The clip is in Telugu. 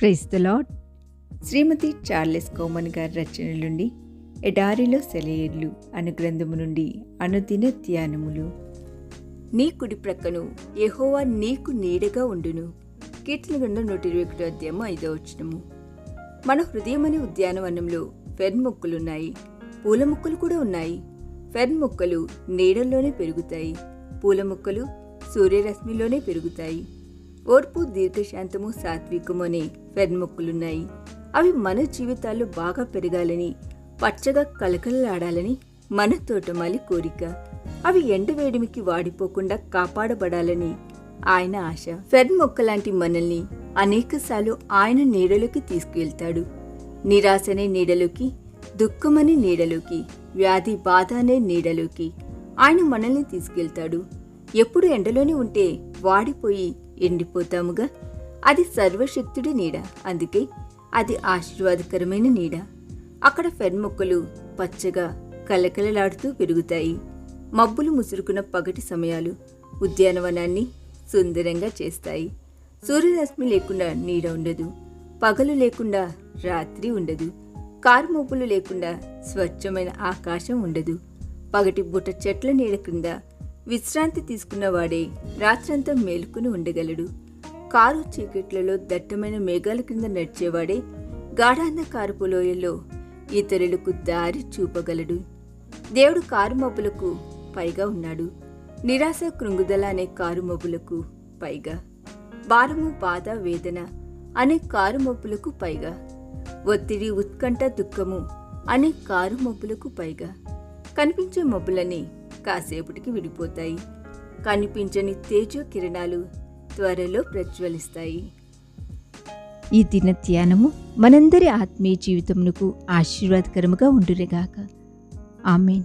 Praise the lord Shrimati Charles common గారి రచనల నుండి ఎడారిలో సెలయేర్లు అను గ్రంథము నుండి అనుదిన ధ్యానములు. నీ కుడి ప్రక్కను యెహోవా నీకు నీడగా ఉండును. కీర్తన గ్రంథం నూట ఇరవై ఒకటో అధ్యాయము ఐదో వచనము. మన హృదయమనే ఉద్యానవనంలో ఫెర్న్ మొక్కలున్నాయి. పూల మొక్కలు కూడా ఉన్నాయి. ఫెర్న్ మొక్కలు నీడల్లోనే పెరుగుతాయి. పూల మొక్కలు సూర్యరశ్మిలోనే పెరుగుతాయి. ఓర్పు దీర్ఘశాంతము సాత్వికము అనే పెన్ముక్కులున్నాయి మొక్కలున్నాయి అవి మన జీవితాల్లో బాగా పెరగాలని పచ్చగా కలకలలాడాలని మన తోటమాలి కోరిక. అవి ఎండవేడిమికి వాడిపోకుండా కాపాడబడాలని ఆయన ఆశ. ఫెర్న్ మొక్క లాంటి మనల్ని అనేకసార్లు ఆయన నీడలోకి తీసుకువెళ్తాడు నిరాశనే నీడలోకి దుఃఖమనే నీడలోకి వ్యాధి బాధ అనే నీడలోకి ఆయన మనల్ని తీసుకెళ్తాడు. ఎప్పుడు ఎండలోనే ఉంటే వాడిపోయి ఎండిపోతాముగా. అది సర్వశక్తుడి నీడ. అందుకే అది ఆశీర్వాదకరమైన నీడ. అక్కడ ఫెన్ మొక్కలు పచ్చగా కలకలలాడుతూ పెరుగుతాయి. మబ్బులు ముసురుకున్న పగటి సమయాలు ఉద్యానవనాన్ని సుందరంగా చేస్తాయి. సూర్యరశ్మి లేకుండా నీడ ఉండదు. పగలు లేకుండా రాత్రి ఉండదు. కారు లేకుండా స్వచ్ఛమైన ఆకాశం ఉండదు. పగటి బుట్ట చెట్ల నీడ క్రింద విశ్రాంతి తీసుకున్నవాడే రాత్రంతా మేలుకుని ఉండగలడు. కారు చీకట్లలో దట్టమైన మేఘాల క్రింద నడిచేవాడే గాఢాంధకారపు లోయల్లో ఇతరులకు దారి చూపగలడు. దేవుడు కారు మబ్బులకు పైగా ఉన్నాడు. నిరాశ కృంగుదల అనే కారు మబ్బులకు పైగా. భారము బాధ వేదన అనే కారు మబ్బులకు పైగా. ఒత్తిడి ఉత్కంఠ దుఃఖము అనే కారు మబ్బులకు పైగా. కనిపించే మబ్బులని కాసేపటికి విడిపోతాయి. కనిపించని తేజో కిరణాలు త్వరలో ప్రజ్వలిస్తాయి. ఈ దిన ధ్యానము మనందరి ఆత్మీయ జీవితమునకు ఆశీర్వాదకరముగా ఉండురేగాక ఆమెన్.